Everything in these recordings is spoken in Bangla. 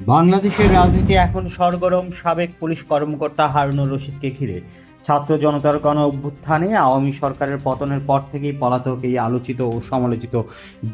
বাংলাদেশের রাজনীতি এখন সরগরম সাবেক পুলিশ কর্মকর্তা হারুনুর রশিদকে ঘিরে। ছাত্র জনতার গণ অভ্যুত্থানে আওয়ামী সরকারের পতনের পর থেকেই পলাতক এই আলোচিত ও সমালোচিত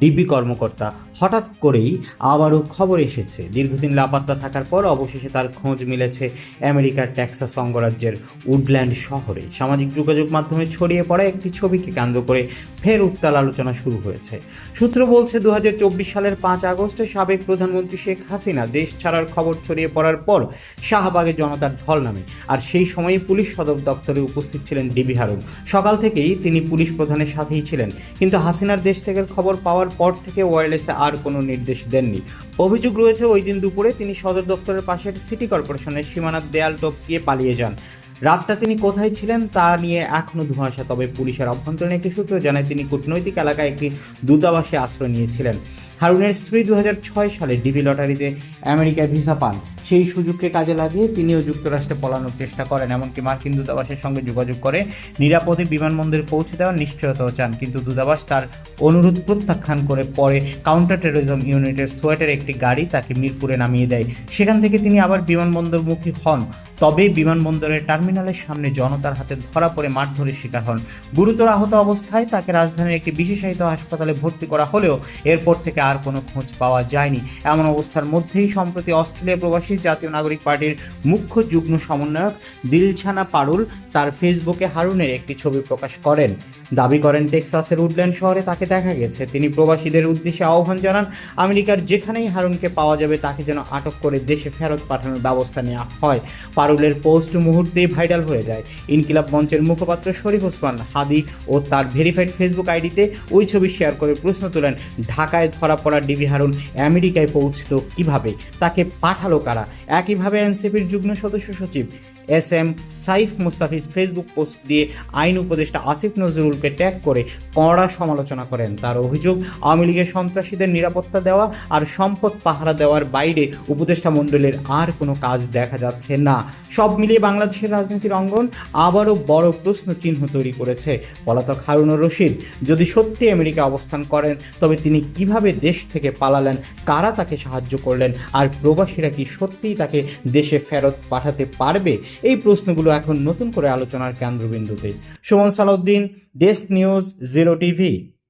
ডিবি কর্মকর্তা। হঠাৎ করেই আবারও খবর এসেছে। দীর্ঘদিন লাপাত্তা থাকার পর অবশেষে তার খোঁজ মিলেছে আমেরিকার টেক্সাস অঙ্গরাজ্যের উডল্যান্ড শহরে। সামাজিক যোগাযোগ মাধ্যমে ছড়িয়ে পড়া একটি ছবিকে কেন্দ্র করে ফের উত্তাল আলোচনা শুরু হয়েছে। সূত্র বলছে দু হাজার চব্বিশ সালের পাঁচ আগস্টে সাবেক প্রধানমন্ত্রী শেখ হাসিনা দেশ ছাড়ার খবর ছড়িয়ে পড়ার পর শাহবাগে জনতার ঢল নামে। আর সেই সময়ে পুলিশ সদর দপ্তরে উপস্থিত ছিলেন ডিবি হারুন। সকাল থেকেই তিনি পুলিশ প্রধানের সাথেই ছিলেন। কিন্তু হাসিনার দেশ থেকে খবর পাওয়ার পর থেকে ওয়্যারলেসে আর কোনো নির্দেশ দেননি। অভিযোগ রয়েছে ওই দিন দুপুরে তিনি সদর দপ্তরের পাশের সিটি কর্পোরেশনের সীমানার দেয়াল টপকিয়ে পালিয়ে যান। রাতটা তিনি কোথায় ছিলেন তা নিয়ে এখনও ধোঁয়াশা তবে পুলিশের অভ্যন্তরীণ একটি সূত্র জানায় তিনি কূটনৈতিক এলাকায় একটি দূতাবাসে আশ্রয় নিয়েছিলেন। হারুনের স্ত্রী দু হাজার ছয় সালে ডিবি লটারিতে আমেরিকায় ভিসা পান। সেই সুযোগকে কাজে লাগিয়ে তিনিও যুক্তরাষ্ট্রে পলানোর চেষ্টা করেন। এমনকি মার্কিন দূতাবাসের সঙ্গে যোগাযোগ করে নিরাপদে বিমানবন্দরে পৌঁছে দেওয়ার নিশ্চয়তাও চান। কিন্তু দূতাবাস তার অনুরোধ প্রত্যাখ্যান করে পরে কাউন্টার টেরোরিজম ইউনিটের সোয়েটের একটি গাড়ি তাকে মিরপুরে নামিয়ে দেয়। সেখান থেকে তিনি আবার বিমানবন্দরমুখী হন। তবে বিমানবন্দরের টার্মিনালের সামনে জনতার হাতে ধরা পড়ে মারধরের শিকার হন। গুরুতর আহত অবস্থায় তাকে রাজধানীর একটি বিশেষায়িত হাসপাতালে ভর্তি করা হলেও এরপর থেকে আর কোনো খোঁজ পাওয়া যায়নি। এমন অবস্থার মধ্যেই সম্প্রতি অস্ট্রেলিয়া প্রবাসী জাতীয় নাগরিক পার্টির মুখ্য যুগ্ম সমন্বয়ক দিলছানা পারুল তার ফেসবুকে হারুনের একটি ছবি প্রকাশ করেন। দাবি করেন টেক্সাসের উডল্যান্ড শহরে তাকে দেখা গেছে। তিনি প্রবাসীদের উদ্দেশ্যে আহ্বান জানান, আমেরিকার যেখানেই হারুনকে পাওয়া যাবে তাকে যেন আটক করে দেশে ফেরত পাঠানোর ব্যবস্থা নেওয়া হয়। পারুলের পোস্ট মুহূর্তেই ভাইরাল হয়ে যায়। ইনকিলাব মঞ্চের মুখপাত্র শরীফ ওসমান হাদি ও তার ভেরিফাইড ফেসবুক আইডিতে ওই ছবি শেয়ার করে প্রশ্ন তোলেন, ঢাকায় ধরা পড়া ডিবি হারুন আমেরিকায় পৌঁছল কীভাবে? তাকে পাঠালো কারা? একইভাবে এনসিপির যুগ্ম সদস্য সচিব S M Saif Mustafiz Facebook post দিয়ে আইন উপদেষ্টা আসিফ নজরুলকে ট্যাগ করে কড়া সমালোচনা করেন। তার অভিযোগ, আওয়ামী লীগের সন্ত্রাসীদের নিরাপত্তা দেওয়া আর সম্পদ পাহারা দেওয়ার বাইরে উপদেষ্টা মণ্ডলের আর কোনো কাজ দেখা যাচ্ছে না। সব মিলিয়ে বাংলাদেশের রাজনীতির অঙ্গন আবারও বড় প্রশ্ন চিহ্ন তৈরি করেছে পলাতক হারুনুর রশিদ। যদি সত্যি আমেরিকা অবস্থান করেন, তবে তিনি কীভাবে দেশ থেকে পালালেন, কারা তাকে সাহায্য করলেন, আর প্রবাসীরা কি সত্যিই তাকে দেশে ফেরত পাঠাতে পারবে? এই প্রশ্নগুলো এখন নতুন করে আলোচনার কেন্দ্রবিন্দুতে। Sumon Salauddin desk news zero TV